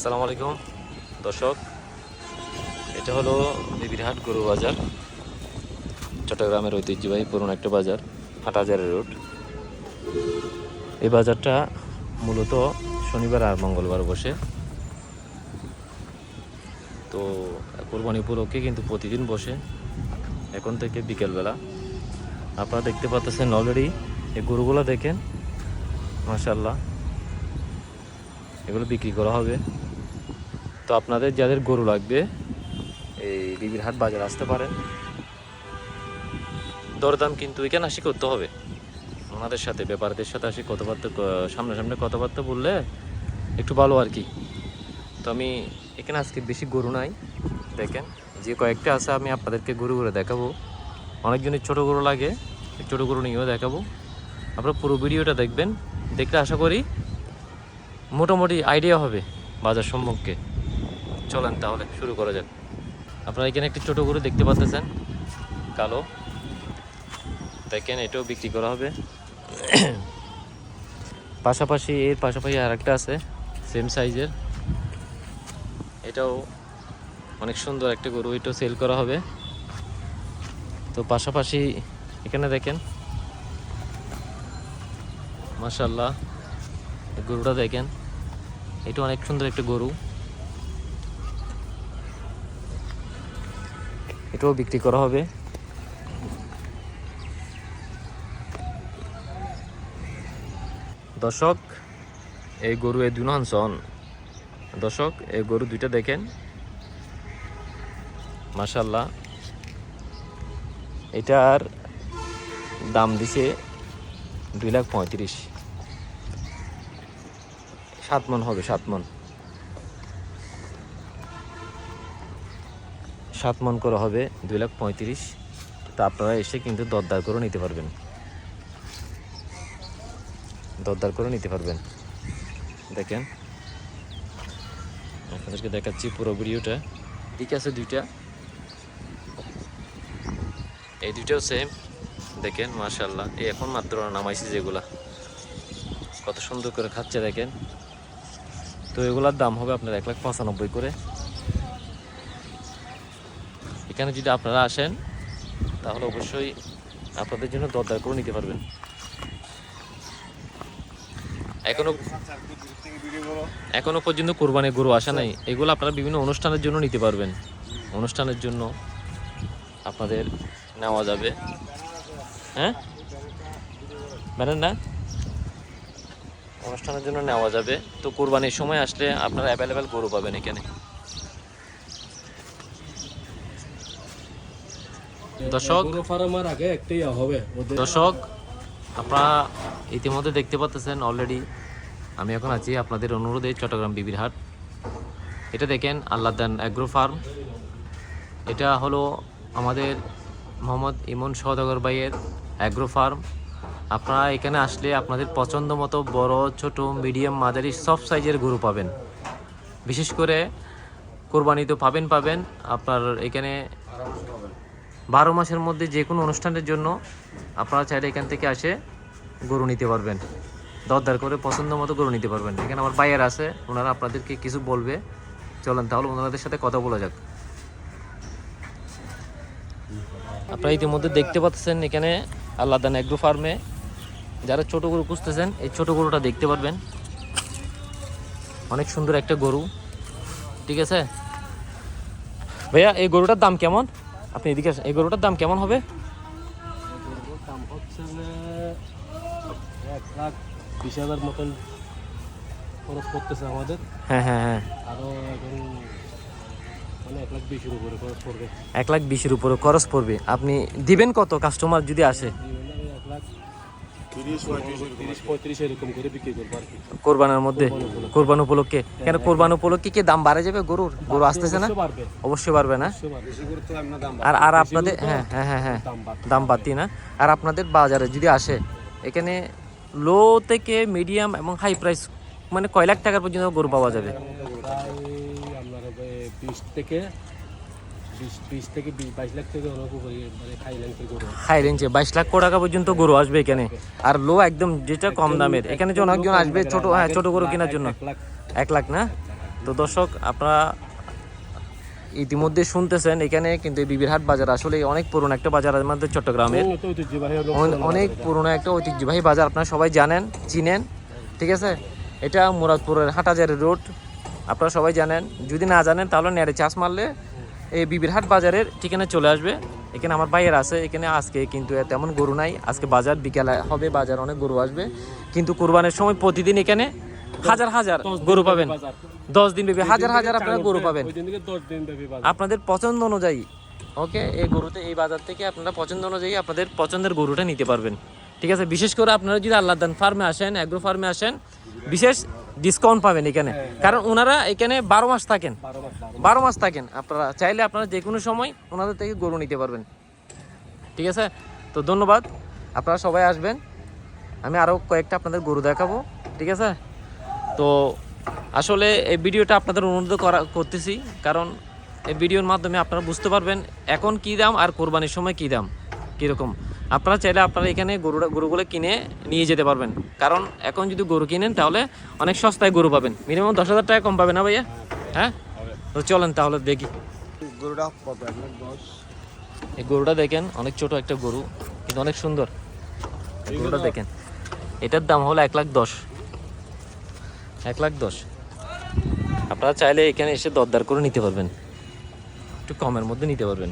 আসসালামু আলাইকুম। দর্শক, এটা হলো বিবিরহাট গরু বাজার, চট্টগ্রামের ঐতিহ্যবাহী পুরনো একটা বাজার হাটাজারের রোড। এই বাজারটা মূলত শনিবার আর মঙ্গলবার বসে। তো কোরবানি উপলক্ষে কিন্তু প্রতিদিন বসে, এখন থেকে বিকেলবেলা। আপনারা দেখতে পাচ্ছেন অলরেডি এই গরুগুলো দেখেন মাশাল্লাহ এগুলো বিক্রি করা হবে। তো আপনাদের যাদের গরু লাগবে, এই বিবির হাট বাজার আসতে পারেন। দরদাম কিন্তু এখানে আসি করতে হবে। ওনাদের সাথে, ব্যাপারদের সাথে আসি কথাবার্তা সামনাসামনি কথাবার্তা বললে একটু ভালো আর কি। তো আমি এখানে আজকে বেশি গরু নাই, দেখেন। যে কয়েকটা আছে, আমি আপনাদেরকে গরু করে দেখাবো। অনেকজনের ছোটো গরু লাগে, ছোটো গরু নিয়েও দেখাবো। আপনারা পুরো ভিডিওটা দেখবেন। দেখলে আশা করি মোটামুটি আইডিয়া হবে বাজার সম্পর্কে। চলেন তাহলে, শুরু করা যাক। আপনারা এখানে একটি ছোটো গরু দেখতে পাচ্ছেন, কালো। দেখেন, এটাও বিক্রি করা হবে। পাশাপাশি, এর পাশাপাশি আর একটা আছে সেম সাইজের এটাও অনেক সুন্দর একটা গরু, এটাও সেল করা হবে। তো পাশাপাশি এখানে দেখেন মাশাল্লাহ এই গরুটা দেখেন, এটা অনেক সুন্দর একটা গরু। এটাও বিক্রি করা হবে। দর্শক, এই গরু এই দুনহান সন। দর্শক, এই গরু দুইটা দেখেন। মাশাল্লাহ এটার দাম দিছে দুই লাখ পঁয়ত্রিশ। সাত মন হবে, সাত মন। সাত মন করে হবে, দুই লাখ পঁয়ত্রিশ। তা আপনারা এসে কিন্তু দরদার করে নিতে পারবেন। দরদার করে নিতে পারবেন। দেখেন। আপনাদেরকে দেখাচ্ছি পুরো ভিডিওটা। ঠিক আছে দুইটা। এই দুইটাও সেম দেখেন মাশাল্লাহ এই এখন মাত্র নামাইছি যেগুলা। কত সুন্দর করে খাচ্ছে, দেখেন। তো এগুলার দাম হবে আপনার এক লাখ পঁচানব্বই করে। এখানে যদি আপনারা আসেন, তাহলে অবশ্যই আপনাদের জন্য দরদার করে নিতে পারবেন। এখনও এখনও পর্যন্ত কোরবানির গরু আসা নাই। এগুলো আপনারা বিভিন্ন অনুষ্ঠানের জন্য নিতে পারবেন। অনুষ্ঠানের জন্য আপনাদের নেওয়া যাবে। হ্যাঁ? জানেন না? অনুষ্ঠানের জন্য নেওয়া যাবে। তো কোরবানির সময় আসলে আপনারা অ্যাভেলেবেল গরু পাবেন এখানে। দর্শক আগে একটাই হবে। দর্শক আপনারা ইতিমধ্যে দেখতে পাচ্ছেন অলরেডি আমি এখন আছি আপনাদের অনুরোধে চট্টগ্রাম বিবির হাট। এটা দেখেন আল্লাদান অ্যাগ্রো ফার্ম এটা হলো আমাদের মোহাম্মদ ইমন সওদাগর ভাইয়ের অ্যাগ্রো ফার্ম আপনারা এখানে আসলে আপনাদের পছন্দ মতো বড় ছোট মিডিয়াম মাঝারি সব সাইজের গরু পাবেন। বিশেষ করে কোরবানি তো পাবেন পাবেন। আপনার এখানে বারো মাসের মধ্যে যে কোনো অনুষ্ঠানের জন্য আপনারা চাইলে এখান থেকে আসে গরু নিতে পারবেন। দরদার করে পছন্দ মতো গরু নিতে পারবেন। এখানে আমার বাইয়ার আছে, ওনারা আপনাদেরকে কিছু বলবে। চলেন তাহলে ওনাদের সাথে কথা বলা যাক। আপনারা ইতিমধ্যে দেখতে পাচ্ছেন এখানে আল্লাদান এগ্রো ফার্মে যারা ছোট গরু খুঁজতেছেন, এই ছোট গরুটা দেখতে পারবেন। অনেক সুন্দর একটা গরু। ঠিক আছে? ভাইয়া, এই গরুটার দাম কেমন? আপনি এদিকে আসেন। এই গরুটার দাম কেমন হবে? এক লাখ হাজার মতন খরচ আমাদের হ্যাঁ হ্যাঁ হ্যাঁ। আরও এখন এক লাখ বিশের উপরে খরচ পড়বে। আপনি দিবেন কত কাস্টমার যদি আসে? কোরবানের মধ্যে? কোরবান উপলক্ষে? কেন কোরবান উপলক্ষে কি দাম বাড়ে যাবে গরুর? গরু আসতেছে না? অবশ্যই বাড়বে। পারবে না? অবশ্যই বাড়বে। বেশি করে তো আমরা দাম আর আর আপনাদের হ্যাঁ হ্যাঁ হ্যাঁ হ্যাঁ। দাম দাম বাড়তি না? আর আপনাদের বাজারে যদি আসে এখানে লো থেকে মিডিয়াম এবং হাই প্রাইস মানে কয় লাখ টাকার পর্যন্ত গরু পাওয়া যাবে? থেকে বিশ থেকে বিশ বাইশ লাখ থেকে মানে বাইশ লাখ টাকা পর্যন্ত গরু আসবে এখানে। আর লো একদম যেটা কম দামের। এখানে যে অনেকজন আসবে ছোট হ্যাঁ ছোট গরু কেনার জন্য। এক লাখ না? তো দর্শক আপনারা ইতিমধ্যে শুনতেছেন এখানে কিন্তু বিবিরহাট বাজার। আসলে অনেক পুরনো একটা বাজার আমাদের চট্টগ্রামের। অনেক পুরনো একটা ঐতিহ্যবাহী বাজার। আপনারা সবাই জানেন চিনেন ঠিক আছে? এটা মুরাদপুরের হাটাজারি রোড। আপনারা সবাই জানেন। যদি না জানেন তাহলে নেড়ে চাষ মারলে এই বিবিরহাট বাজারের ঠিকানা চলে আসবে। এখানে আমার ভাইয়ের আছে এখানে আজকে কিন্তু তেমন গরু নাই। আজকে বাজার বিকেলে হবে বাজার অনেক গরু আসবে। কিন্তু কোরবানের সময় প্রতিদিন এখানে হাজার হাজার গরু পাবেন। দশ দিন ব্যাপী হাজার হাজার আপনারা গরু পাবেন। আপনাদের পছন্দ অনুযায়ী ওকে এই গরুতে এই বাজার থেকে আপনারা পছন্দ অনুযায়ী আপনাদের পছন্দের গরুটা নিতে পারবেন। ঠিক আছে বিশেষ করে আপনারা যদি আল্লাহদান ফার্মে আসেন অ্যাগ্রো ফার্মে আসেন বিশেষ ডিসকাউন্ট পাবেন এখানে। কারণ ওনারা এখানে বারো মাস থাকেন। বারো মাস বারো বারো মাস থাকেন। আপনারা চাইলে আপনারা যে কোনো সময় ওনাদের থেকে গরু নিতে পারবেন। ঠিক আছে? তো ধন্যবাদ। আপনারা সবাই আসবেন। আমি আরও কয়েকটা আপনাদের গরু দেখাবো। ঠিক আছে? তো আসলে এই ভিডিওটা আপনাদের অনুরোধ করা করতেছি। কারণ এই ভিডিওর মাধ্যমে আপনারা বুঝতে পারবেন এখন কী দাম আর কোরবানির সময় কী দাম কীরকম। আপনারা চাইলে আপনারা এখানে গরুটা গরুগুলো কিনে নিয়ে যেতে পারবেন। কারণ এখন যদি গরু কিনেন তাহলে অনেক সস্তায় গরু পাবেন। মিনিমাম দশ হাজার টাকা কম পাবেন না ভাইয়া? হ্যাঁ? তো চলেন তাহলে দেখি। গরুটা এই গরুটা দেখেন অনেক ছোট একটা গরু কিন্তু অনেক সুন্দর। গরুটা দেখেন। এটার দাম হলো এক লাখ দশ। এক লাখ দশ। আপনারা চাইলে এখানে এসে দরদার করে নিতে পারবেন। একটু কমের মধ্যে নিতে পারবেন।